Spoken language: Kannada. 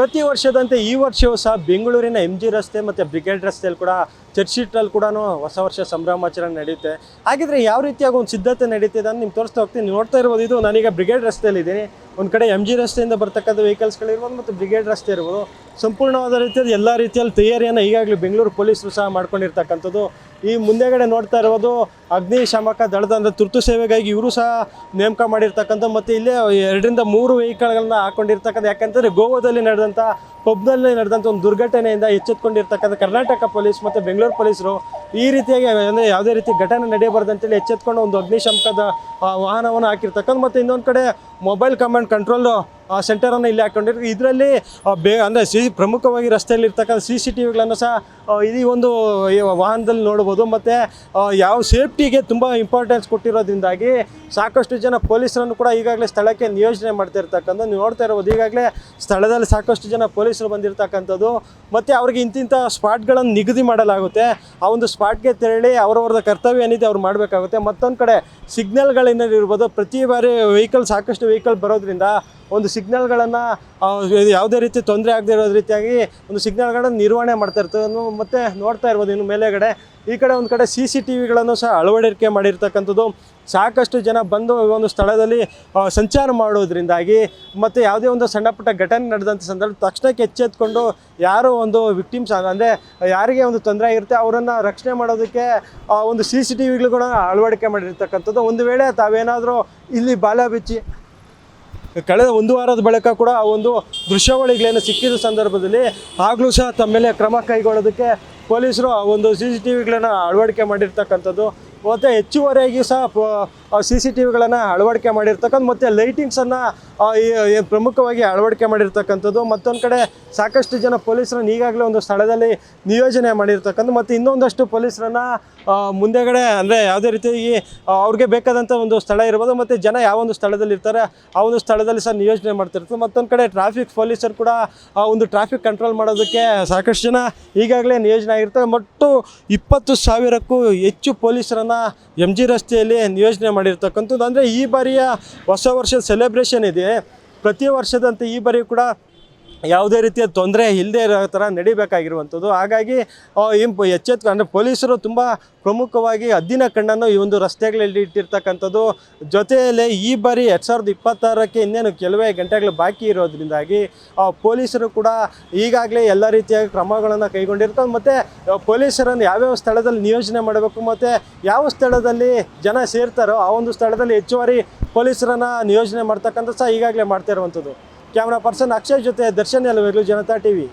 ಪ್ರತಿ ವರ್ಷದಂತೆ ಈ ವರ್ಷವೂ ಸಹ ಬೆಂಗಳೂರಿನ ಎಂ ಜಿ ರಸ್ತೆ ಮತ್ತು ಬ್ರಿಗೇಡ್ ರಸ್ತೆಯಲ್ಲಿ ಕೂಡ ಚರ್ಚ್ ಸ್ಟ್ರೀಟಲ್ಲಿ ಕೂಡ ಹೊಸ ವರ್ಷ ಸಂಭ್ರಮಾಚರಣೆ ನಡೆಯುತ್ತೆ. ಹಾಗಿದ್ರೆ ಯಾವ ರೀತಿಯಾಗಿ ಒಂದು ಸಿದ್ಧತೆ ನಡೀತಿದೆ ಅಂತ ನಿಮ್ಗೆ ತೋರಿಸ್ತಾ ಹೋಗ್ತೀನಿ. ನೋಡ್ತಾ ಇರ್ಬೋದು, ಇದು ನಾನೀಗ ಬ್ರಿಗೇಡ್ ರಸ್ತೆಯಲ್ಲಿ ಇದ್ದೀನಿ. ಒಂದು ಕಡೆ ಎಂ ಜಿ ರಸ್ತೆಯಿಂದ ಬರ್ತಕ್ಕಂಥ ವೆಹಿಕಲ್ಸ್ಗಳಿರ್ಬೋದು ಮತ್ತು ಬ್ರಿಗೇಡ್ ರಸ್ತೆ ಇರ್ಬೋದು. ಸಂಪೂರ್ಣವಾದ ರೀತಿಯಲ್ಲಿ ಎಲ್ಲ ರೀತಿಯಲ್ಲಿ ತಯಾರಿಯನ್ನು ಈಗಾಗಲೇ ಬೆಂಗಳೂರು ಪೊಲೀಸರು ಸಹ ಮಾಡ್ಕೊಂಡಿರ್ತಕ್ಕಂಥದ್ದು. ಈ ಮುಂದೆಗಡೆ ನೋಡ್ತಾ ಇರೋದು ಅಗ್ನಿಶಾಮಕ ದಳದ ಅಂದರೆ ತುರ್ತು ಸೇವೆಗಾಗಿ ಇವರು ಸಹ ನೇಮಕ ಮಾಡಿರ್ತಕ್ಕಂಥ ಮತ್ತು ಇಲ್ಲೇ ಎರಡರಿಂದ ಮೂರು ವೆಹಿಕಲ್ಗಳನ್ನ ಹಾಕೊಂಡಿರ್ತಕ್ಕಂಥ, ಯಾಕಂತಂದರೆ ಗೋವಾದಲ್ಲಿ ನಡೆದಂಥ ಪಬ್ನಲ್ಲಿ ನಡೆದಂಥ ಒಂದು ದುರ್ಘಟನೆಯಿಂದ ಎಚ್ಚೆತ್ಕೊಂಡಿರ್ತಕ್ಕಂಥ ಕರ್ನಾಟಕ ಪೊಲೀಸ್ ಮತ್ತು ಬೆಂಗಳೂರು ಪೊಲೀಸರು ಈ ರೀತಿಯಾಗಿ, ಅಂದರೆ ಯಾವುದೇ ರೀತಿ ಘಟನೆ ನಡೆಯಬಾರ್ದು ಅಂತೇಳಿ ಎಚ್ಚೆತ್ಕೊಂಡು ಒಂದು ಅಗ್ನಿಶಾಮಕದ ವಾಹನವನ್ನು ಹಾಕಿರ್ತಕ್ಕಂಥ ಮತ್ತು ಇನ್ನೊಂದು ಕಡೆ ಮೊಬೈಲ್ ಕಮಾಂಡ್ ಕಂಟ್ರೋಲ್ ಸೆಂಟರನ್ನು ಇಲ್ಲಿ ಹಾಕೊಂಡಿರ್ತಾರೆ ಇದರಲ್ಲಿ ಬೇ, ಅಂದರೆ ಸಿ, ಪ್ರಮುಖವಾಗಿ ರಸ್ತೆಯಲ್ಲಿ ಇರ್ತಕ್ಕಂಥ ಸಿ ಸಿ ಟಿ ವಿಗಳನ್ನು ಸಹ ಈ ಒಂದು ವಾಹನದಲ್ಲಿ ನೋಡ್ಬೋದು. ಮತ್ತು ಯಾವ ಸೇಫ್ಟಿಗೆ ತುಂಬ ಇಂಪಾರ್ಟೆನ್ಸ್ ಕೊಟ್ಟಿರೋದ್ರಿಂದಾಗಿ ಸಾಕಷ್ಟು ಜನ ಪೊಲೀಸರನ್ನು ಕೂಡ ಈಗಾಗಲೇ ಸ್ಥಳಕ್ಕೆ ನಿಯೋಜನೆ ಮಾಡ್ತಿರ್ತಕ್ಕಂಥ, ನೀವು ನೋಡ್ತಾ ಇರ್ಬೋದು. ಈಗಾಗಲೇ ಸ್ಥಳದಲ್ಲಿ ಸಾಕಷ್ಟು ಜನ ಪೊಲೀಸರು ಬಂದಿರತಕ್ಕಂಥದ್ದು. ಮತ್ತು ಅವ್ರಿಗೆ ಇಂತಿಂಥ ಸ್ಪಾಟ್ಗಳನ್ನು ನಿಗದಿ ಮಾಡಲಾಗುತ್ತೆ. ಆ ಒಂದು ಸ್ಪಾಟ್ಗೆ ತೆರಳಿ ಅವರವ್ರದ ಕರ್ತವ್ಯ ಏನಿದೆ ಅವ್ರು ಮಾಡಬೇಕಾಗುತ್ತೆ. ಮತ್ತೊಂದು ಕಡೆ ಸಿಗ್ನಲ್ಗಳೇನಾದ್ರು ಇರ್ಬೋದು. ಪ್ರತಿ ಬಾರಿ ವೆಹಿಕಲ್ ಸಾಕಷ್ಟು ವೆಹಿಕಲ್ ಬರೋದ್ರಿಂದ ಒಂದು ಸಿಗ್ನಲ್ಗಳನ್ನು ಯಾವುದೇ ರೀತಿ ತೊಂದರೆ ಆಗದೇ ಇರೋ ರೀತಿಯಾಗಿ ಒಂದು ಸಿಗ್ನಲ್ಗಳನ್ನು ನಿರ್ವಹಣೆ ಮಾಡ್ತಾ ಇರ್ತದೆ. ಮತ್ತು ನೋಡ್ತಾ ಇರ್ಬೋದು ಇನ್ನು ಮೇಲೆಗಡೆ. ಈ ಕಡೆ ಒಂದು ಕಡೆ ಸಿ ಸಿ ಟಿ ವಿಗಳನ್ನು ಸಹ ಅಳವಡಿಕೆ ಮಾಡಿರ್ತಕ್ಕಂಥದ್ದು. ಸಾಕಷ್ಟು ಜನ ಬಂದು ಒಂದು ಸ್ಥಳದಲ್ಲಿ ಸಂಚಾರ ಮಾಡೋದ್ರಿಂದಾಗಿ ಮತ್ತು ಯಾವುದೇ ಒಂದು ಸಣ್ಣ ಪುಟ್ಟ ಘಟನೆ ನಡೆದಂಥ ಸಂದರ್ಭ ತಕ್ಷಣಕ್ಕೆ ಎಚ್ಚೆತ್ಕೊಂಡು ಯಾರೋ ಒಂದು ವಿಕ್ಟಿಮ್ಸ್, ಅಂದರೆ ಯಾರಿಗೆ ಒಂದು ತೊಂದರೆ ಆಗಿರುತ್ತೆ ಅವರನ್ನು ರಕ್ಷಣೆ ಮಾಡೋದಕ್ಕೆ ಒಂದು ಸಿ ಸಿ ಟಿ ವಿಗಳು ಕೂಡ ಅಳವಡಿಕೆ ಮಾಡಿರ್ತಕ್ಕಂಥದ್ದು. ಒಂದು ವೇಳೆ ತಾವೇನಾದರೂ ಇಲ್ಲಿ ಬಾಲ ಬಿಚ್ಚಿ ಕಳೆದ ಒಂದು ವಾರದ ಬಳಿಕ ಕೂಡ ಆ ಒಂದು ದೃಶ್ಯಾವಳಿಗಳೇನು ಸಿಕ್ಕಿದ ಸಂದರ್ಭದಲ್ಲಿ ಆಗಲೂ ಸಹ ತಮ್ಮ ಮೇಲೆ ಕ್ರಮ ಕೈಗೊಳ್ಳೋದಕ್ಕೆ ಪೊಲೀಸರು ಆ ಒಂದು ಸಿ ಸಿ ಟಿ ವಿಗಳನ್ನು ಅಳವಡಿಕೆ ಮಾಡಿರ್ತಕ್ಕಂಥದ್ದು. ಮತ್ತು ಹೆಚ್ಚುವರಿಯಾಗಿ ಸಹ ಸಿ ಸಿ ಟಿ ವಿಗಳನ್ನು ಅಳವಡಿಕೆ ಮಾಡಿರ್ತಕ್ಕಂಥ ಮತ್ತು ಲೈಟಿಂಗ್ಸನ್ನು ಪ್ರಮುಖವಾಗಿ ಅಳವಡಿಕೆ ಮಾಡಿರ್ತಕ್ಕಂಥದ್ದು. ಮತ್ತೊಂದು ಕಡೆ ಸಾಕಷ್ಟು ಜನ ಪೊಲೀಸರನ್ನು ಈಗಾಗಲೇ ಒಂದು ಸ್ಥಳದಲ್ಲಿ ನಿಯೋಜನೆ ಮಾಡಿರ್ತಕ್ಕಂಥ ಮತ್ತು ಇನ್ನೊಂದಷ್ಟು ಪೊಲೀಸರನ್ನು ಮುಂದೆಗಡೆ ಅಂದರೆ ಯಾವುದೇ ರೀತಿಯಾಗಿ ಅವ್ರಿಗೆ ಬೇಕಾದಂಥ ಒಂದು ಸ್ಥಳ ಇರ್ಬೋದು, ಮತ್ತು ಜನ ಯಾವ ಒಂದು ಸ್ಥಳದಲ್ಲಿ ಇರ್ತಾರೆ ಆ ಒಂದು ಸ್ಥಳದಲ್ಲಿ ಸಹ ನಿಯೋಜನೆ ಮಾಡ್ತಿರ್ತಾರೆ. ಮತ್ತೊಂದು ಕಡೆ ಟ್ರಾಫಿಕ್ ಪೊಲೀಸರು ಕೂಡ ಒಂದು ಟ್ರಾಫಿಕ್ ಕಂಟ್ರೋಲ್ ಮಾಡೋದಕ್ಕೆ ಸಾಕಷ್ಟು ಜನ ಈಗಾಗಲೇ ನಿಯೋಜನೆ ಆಗಿರ್ತಾರೆ ಮತ್ತು ಇಪ್ಪತ್ತು ಸಾವಿರಕ್ಕೂ ಹೆಚ್ಚು ಪೊಲೀಸರನ್ನು ಎಂ ಜಿ ರಸ್ತೆಯಲ್ಲಿ ನಿಯೋಜನೆ ಮಾಡಿರ್ತಕ್ಕಂಥದ್ದು. ಅಂದರೆ ಈ ಬಾರಿಯ ಹೊಸ ವರ್ಷದ ಸೆಲೆಬ್ರೇಷನ್ ಇದೆ. ಪ್ರತಿ ವರ್ಷದಂತೆ ಈ ಬಾರಿ ಕೂಡ ಯಾವುದೇ ರೀತಿಯ ತೊಂದರೆ ಇಲ್ಲದೆ ಇರೋ ಥರ ನಡಿಬೇಕಾಗಿರುವಂಥದ್ದು. ಹಾಗಾಗಿ ಇಂಪ್ ಎಚ್ಚೆತ್ತು ಅಂದರೆ ಪೊಲೀಸರು ತುಂಬ ಪ್ರಮುಖವಾಗಿ ಹದ್ದಿನ ಕಣ್ಣನ್ನು ಈ ಒಂದು ರಸ್ತೆಗಳಲ್ಲಿ ಇಟ್ಟಿರ್ತಕ್ಕಂಥದ್ದು. ಜೊತೆಯಲ್ಲೇ ಈ ಬಾರಿ ಎರಡು ಸಾವಿರದ ಇಪ್ಪತ್ತಾರಕ್ಕೆ ಇನ್ನೇನು ಕೆಲವೇ ಗಂಟೆಗಳು ಬಾಕಿ ಇರೋದ್ರಿಂದಾಗಿ ಪೊಲೀಸರು ಕೂಡ ಈಗಾಗಲೇ ಎಲ್ಲ ರೀತಿಯ ಕ್ರಮಗಳನ್ನು ಕೈಗೊಂಡಿರ್ತಾರೆ. ಮತ್ತು ಪೊಲೀಸರನ್ನು ಯಾವ್ಯಾವ ಸ್ಥಳದಲ್ಲಿ ನಿಯೋಜನೆ ಮಾಡಬೇಕು, ಮತ್ತು ಯಾವ ಸ್ಥಳದಲ್ಲಿ ಜನ ಸೇರ್ತಾರೋ ಆ ಒಂದು ಸ್ಥಳದಲ್ಲಿ ಹೆಚ್ಚುವರಿ ಪೊಲೀಸರನ್ನು ನಿಯೋಜನೆ ಮಾಡ್ತಕ್ಕಂಥ ಸಹ ಈಗಾಗಲೇ ಮಾಡ್ತಾ ಇರುವಂಥದ್ದು. ಕ್ಯಾಮ್ರಾ ಪರ್ಸನ್ ಅಕ್ಷಯ್ ಜೊತೆ ದರ್ಶನ್ ಎಲ್ಲ ಜನತಾ ಟಿವಿ.